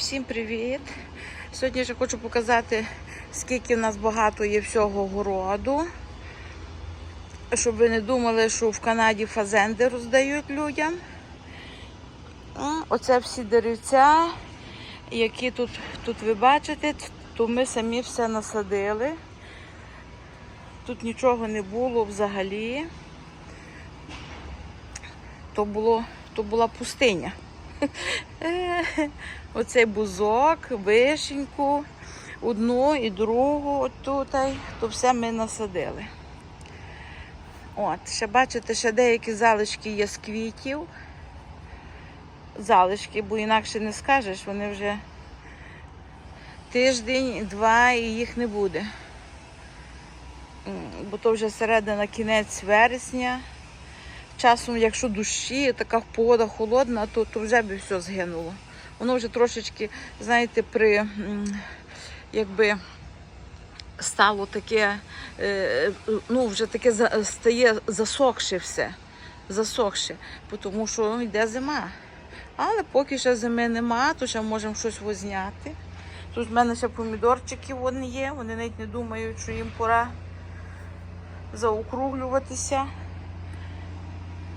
Всім привіт! Сьогодні ще хочу показати, скільки в нас багато є всього городу. Щоб ви не думали, що в Канаді фазенди роздають людям. Оце всі деревця, які тут, тут ви бачите, то ми самі все насадили. Тут нічого не було взагалі. То, було, то була пустиня. Оцей бузок, вишеньку, одну і другу отут, то все ми насадили. От, ще бачите, ще деякі залишки є з квітів. Залишки, бо інакше не скажеш, вони вже тиждень, два і їх не буде. Бо то вже середина кінець вересня. Часом, якщо дощі, така погода холодна, то, то вже би все згинуло. Воно вже трошечки, знаєте, при якби стало таке, е, ну, вже таке стає засохше все. Засохше, тому що йде зима. Але поки ще зими нема, то ще можемо щось возняти. Тут в мене ще помідорчики вони є, вони навіть не думають, що їм пора заокруглюватися.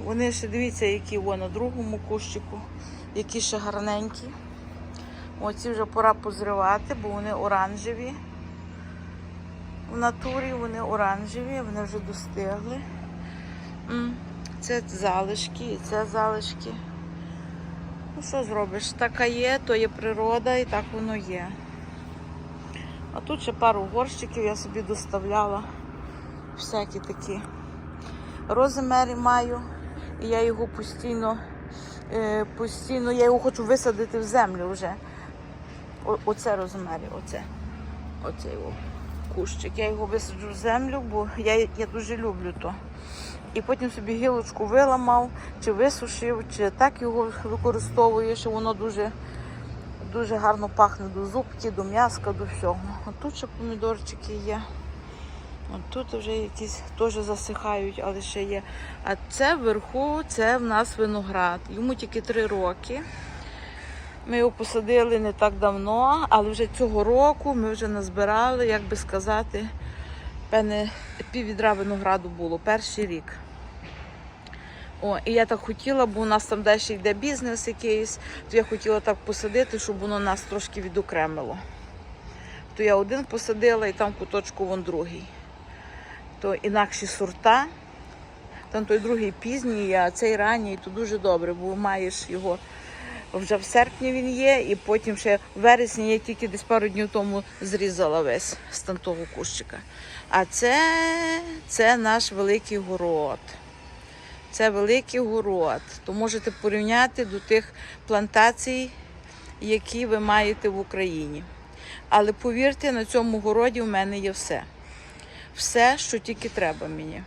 Вони ще дивіться, які о, на другому кущику, які ще гарненькі. Оці вже пора позривати, бо вони оранжеві. В натурі вони оранжеві, вони вже достигли. Це залишки і це залишки. Ну що зробиш? Така є, то є природа і так воно є. А тут ще пару горщиків я собі доставляла. Всякі такі. Розмери маю. І я його постійно, е, постійно, я його хочу висадити в землю вже. О, оце розмери, оце. Оцей о, кущик. Я його висаджу в землю, бо я, я дуже люблю то. І потім собі гілочку виламав, чи висушив, чи так його використовую, що воно дуже, дуже гарно пахне до зубки, до м'яска, до всього. А тут ще помідорчики є. От тут вже якісь теж засихають, але ще є. А це вверху, це в нас виноград. Йому тільки три роки. Ми його посадили не так давно, але вже цього року ми вже назбирали, як би сказати, певне пів відра винограду було перший рік. О, і я так хотіла, бо у нас там далі йде бізнес якийсь, то я хотіла так посадити, щоб воно нас трошки відокремило. То я один посадила і там куточку вон другий то інакші сорта. Там той другий пізній, а цей ранній, то дуже добре, бо маєш його вже в серпні він є, і потім ще в вересні я тільки десь пару днів тому зрізала весь там кущика. А це, це наш великий город. Це великий город. То можете порівняти до тих плантацій, які ви маєте в Україні. Але повірте, на цьому городі в мене є все все, що тільки треба мені.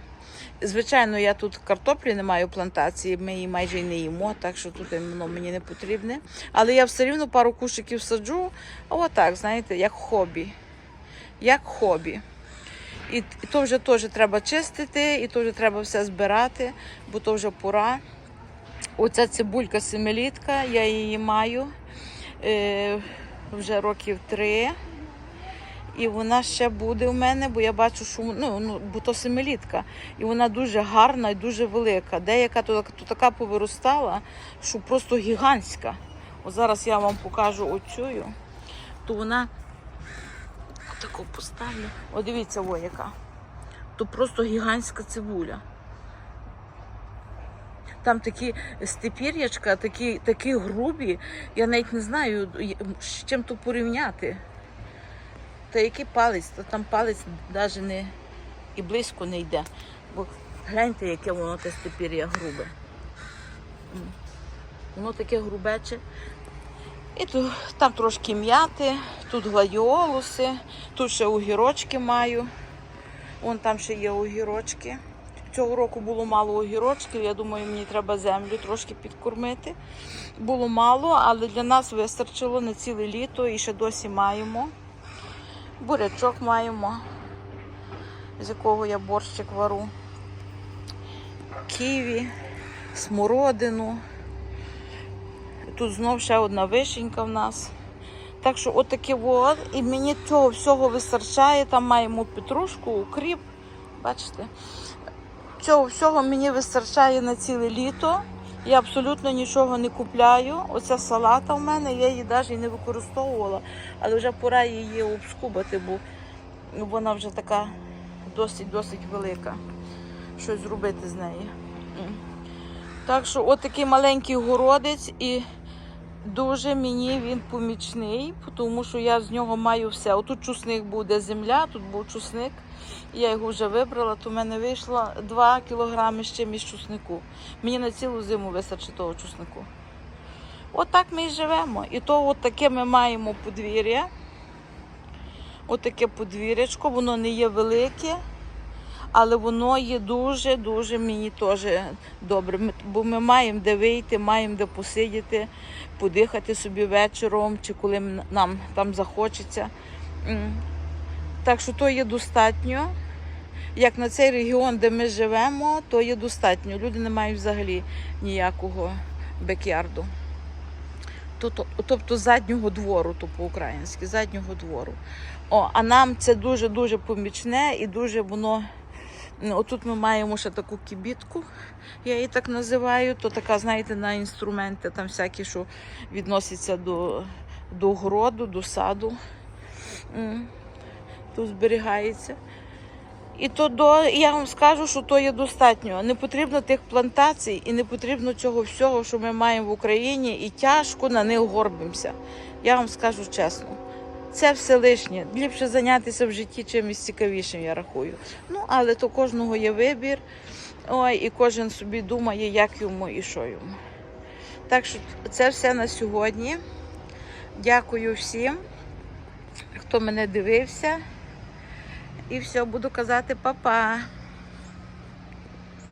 Звичайно, я тут картоплі не маю плантації, ми її майже й не їмо, так що тут воно мені не потрібне. Але я все рівно пару кушиків саджу, отак, знаєте, як хобі. Як хобі. І, і то вже теж треба чистити, і то вже треба все збирати, бо то вже пора. Оця цибулька семилітка, я її маю е, вже років три. І вона ще буде у мене, бо я бачу, що ну, ну, бо то семилітка. І вона дуже гарна і дуже велика. Деяка то, то така повиростала, що просто гігантська. От зараз я вам покажу оцю. То вона отаку поставлю. О, дивіться, о, яка. То просто гігантська цибуля. Там такі степір'ячка, такі, такі грубі. Я навіть не знаю, з чим то порівняти. Та який палець, то там палець навіть не і близько не йде. Бо гляньте, яке воно те степір'я грубе. Воно таке грубече. І тут, там трошки м'яти, тут гладіолуси, тут ще огірочки маю. Вон там ще є огірочки. Цього року було мало огірочків. Я думаю, мені треба землю трошки підкормити. Було мало, але для нас вистачило на ціле літо і ще досі маємо. Бурячок маємо, з якого я борщик вару. Ківі, смородину. Тут знов ще одна вишенька в нас. Так що отаке от. І мені цього всього вистачає. Там маємо петрушку, укріп. Бачите? Цього всього мені вистачає на ціле літо. Я абсолютно нічого не купляю. Оця салата в мене, я її навіть не використовувала, але вже пора її обскубати, бо вона вже така досить-досить велика. Щось зробити з неї. Так що от такий маленький городець і дуже мені він помічний, тому що я з нього маю все. Отут чусник буде земля, тут був чусник. Я його вже вибрала, то в мене вийшло 2 кілограми з чимось чуснику. Мені на цілу зиму вистачить того чуснику. От так ми і живемо. І то от таке ми маємо подвір'я. От таке подвір'ячко, воно не є велике, але воно є дуже-дуже мені теж добре. Бо ми маємо де вийти, маємо де посидіти, подихати собі вечором, чи коли нам там захочеться. Так що то є достатньо. Як на цей регіон, де ми живемо, то є достатньо. Люди не мають взагалі ніякого бекярду. Тобто, тобто заднього двору, то по-українськи, заднього двору. О, а нам це дуже-дуже помічне і дуже воно. Ну, Отут ми маємо ще таку кібітку, я її так називаю. То така, знаєте, на інструменти там всякі, що відносяться до, до городу, до саду. Тут зберігається. І то до, я вам скажу, що то є достатньо. Не потрібно тих плантацій і не потрібно цього всього, що ми маємо в Україні, і тяжко на них горбимося. Я вам скажу чесно. Це все лишнє. Ліпше зайнятися в житті чимось цікавішим, я рахую. Ну, але то кожного є вибір. Ой, і кожен собі думає, як йому і що йому. Так що це все на сьогодні. Дякую всім, хто мене дивився. І все, буду казати па-па.